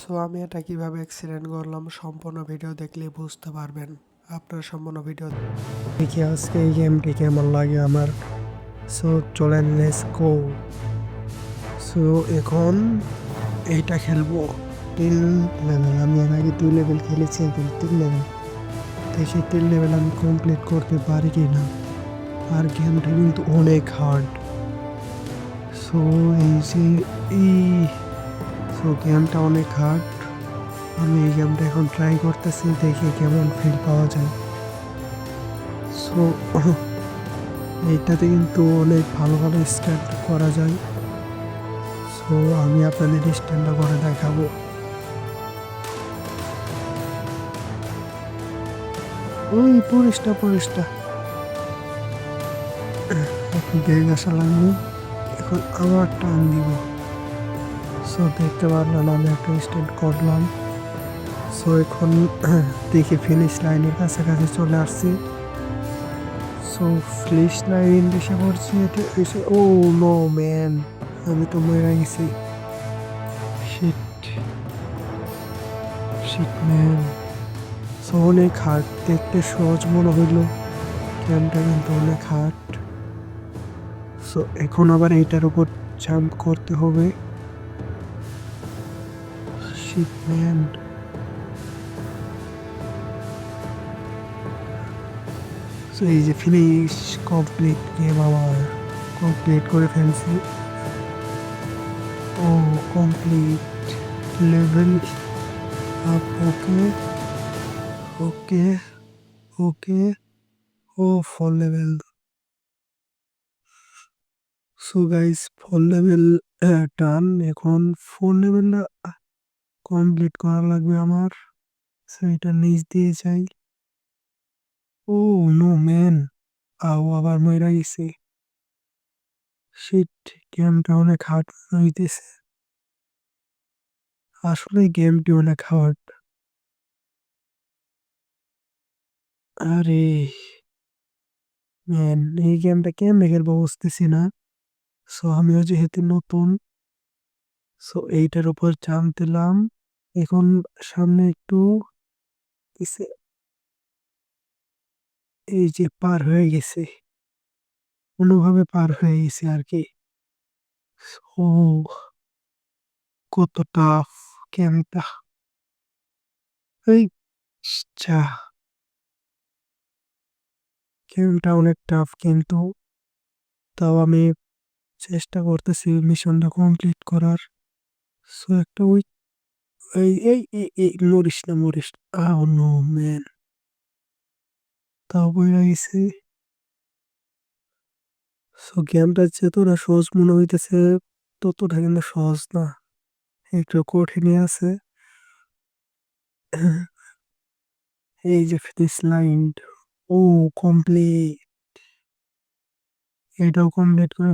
So আমি এটা কীভাবে অ্যাক্সিডেন্ট করলাম, সম্পূর্ণ ভিডিও দেখলে বুঝতে পারবেন। আপনার সম্পূর্ণ ভিডিও দেখি আজকে এই গেমটি কেমন লাগে আমার? সো চলেন লেস গো সো এখন এইটা খেলব। তিন লেভেল আমি এর আগে দুই লেভেল খেলেছি, এখন তিন লেভেল দেখি তিন লেভেল আমি কমপ্লিট করতে পারি কি না আর গেমটা কিন্তু অনেক হার্ড সো এই যে, এই সো গেমটা অনেক হার্ড আমি এই গেমটা এখন ট্রাই করতেছি, দেখি কেমন ফিল পাওয়া যায়। সো, এইটাতে কিন্তু অনেক ভালো ভালো স্ট্যান্ড করা যায়। সো, আমি আপনাদের স্ট্যান্ডটা করে দেখাবো। ওই, পরিষ্টা পরিষ্টা। এখন বেগ আসা লাগবে। এখন আবার টান দিব। সো দেখতে পারলাম আমি একটা স্ট্যান্ড করলাম। সো এখন দেখি ফিনিশ লাইনের কাছাকাছি চলে আসছি। সো ফিনিশ লাইন এসে পড়ছি, এটা ও নো ম্যান আমি তো মরে গেছি। শিট শিট ম্যান সো অনেক হার্ড দেখতে সহজ মনে হইল। গেমটা কিন্তু অনেক হার্ড সো এখন আবার এইটার উপর জাম্প করতে হবে। শিট ম্যান সো এই যে ফিনিশ কমপ্লিট গেম আমার কমপ্লিট করে ফেলছি। ও complete level up okay okay okay ও four level so guys four level টান এখন ফোর লেভেলটা কমপ্লিট করা লাগবে আমার। সো এটা নিচ দিয়ে যাই। ও নো ম্যান আও আবার মইরা গেছি। শিট গেমটা অনেক হার্ড হইতেছে। আসলে গেমটি অনেক হার্ড আরে ম্যান এই গেমটা কেমনে খেলব বুঝতেছি না। সো আমিও যেহেতু নতুন। সো এইটার উপর জাম দিলাম। এখন সামনে একটু এই যে পার হয়ে গেছে। কোনোভাবে পার হয়ে গেছে আর কি। ও কত টাফ গেমটা এই যা গেমটা অনেক টাফ কিন্তু তাও আমি চেষ্টা করতেছি মিশনটা কমপ্লিট করার। সো একটা ওই এই এই এই মরিস না, মরিস আও নো, ম্যান। তাও বইরা গেছে। সো, গেমটা যতটা সহজ মনে হইতেছে, ততটা কিন্তু সহজ না। একটু কঠিনই আছে। এই যে ফিনিশ লাইন ও কমপ্লিট এটাও কমপ্লিট করে